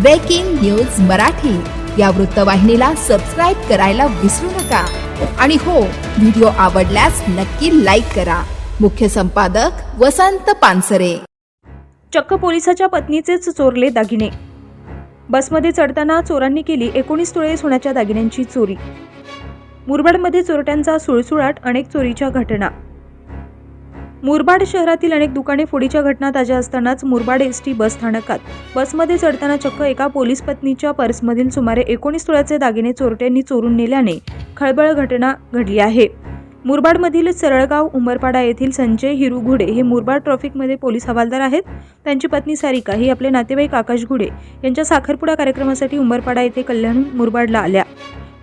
Breaking news Marathi या वृत्तवाहिनीला subscribe करायला विसरू नका. आणि हो व्हिडिओ आवडल्यास नक्की लाईक करा. मुख्य संपादक वसंत पानसरे. चक्क पोलिसाच्या पत्नीचेच चोरले दागिने. बसमध्ये चढताना चोरांनी केली एकोणीस तोळे सोन्याच्या दागिन्यांची चोरी. मुरबाडमध्ये चोरट्यांचा सुळसुळाट अनेक चोरीच्या घटना. मुरबाड शहरातील अनेक दुकाने फोडीच्या घटना ताज्या असतानाच मुरबाड एस टी बस स्थानकात. बसमध्ये चढताना चक्क एका पोलीस पत्नीच्या पर्समधील सुमारे एकोणीस तोळ्याचे दागिने चोरट्यांनी चोरून नेल्याने खळबळ घटना घडली आहे. मुरबाडमधील सरळगाव उमरपाडा येथील संजय हिरू घुडे हे मुरबाड ट्रॉफिकमध्ये पोलीस हवालदार आहेत. त्यांची पत्नी सारिका ही आपले नातेवाईक आकाश घुडे यांच्या साखरपुडा कार्यक्रमासाठी उंबरपाडा येथे कल्याण मुरबाडला आल्या.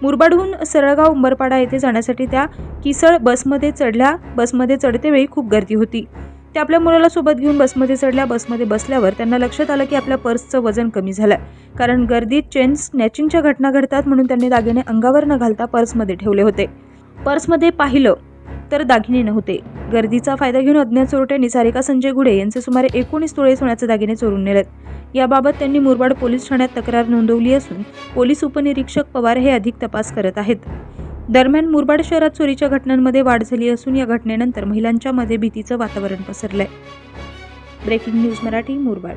मुरबाडहून सरळगाव उंबरपाडा येथे जाण्यासाठी त्या किसळ बसमध्ये चढल्या बसमध्ये चढते वेळी खूप गर्दी होती. त्या आपल्या मुलाला सोबत घेऊन बसमध्ये चढल्या बसमध्ये बसल्यावर त्यांना लक्षात आलं की आपल्या पर्सचं वजन कमी झालं कारण गर्दीत चेन स्नॅचिंगच्या घटना घडतात म्हणून त्यांनी दागिने अंगावर न घालता पर्समध्ये ठेवले होते. पर्समध्ये पाहिलं तर दागिने नव्हते. गर्दीचा फायदा घेऊन अज्ञात चोरट्यांनी सारिका संजय गुडे यांचे सुमारे एकोणीस तोळे सोन्याचे दागिने चोरून नेलेत. याबाबत त्यांनी मुरबाड पोलीस ठाण्यात तक्रार नोंदवली असून पोलीस उपनिरीक्षक पवार हे अधिक तपास करत आहेत. दरम्यान मुरबाड शहरात चोरीच्या घटनांमध्ये वाढ झाली असून या घटनेनंतर महिलांच्या मध्ये भीतीचं वातावरण पसरलंय. Breaking news Marathi Murbad.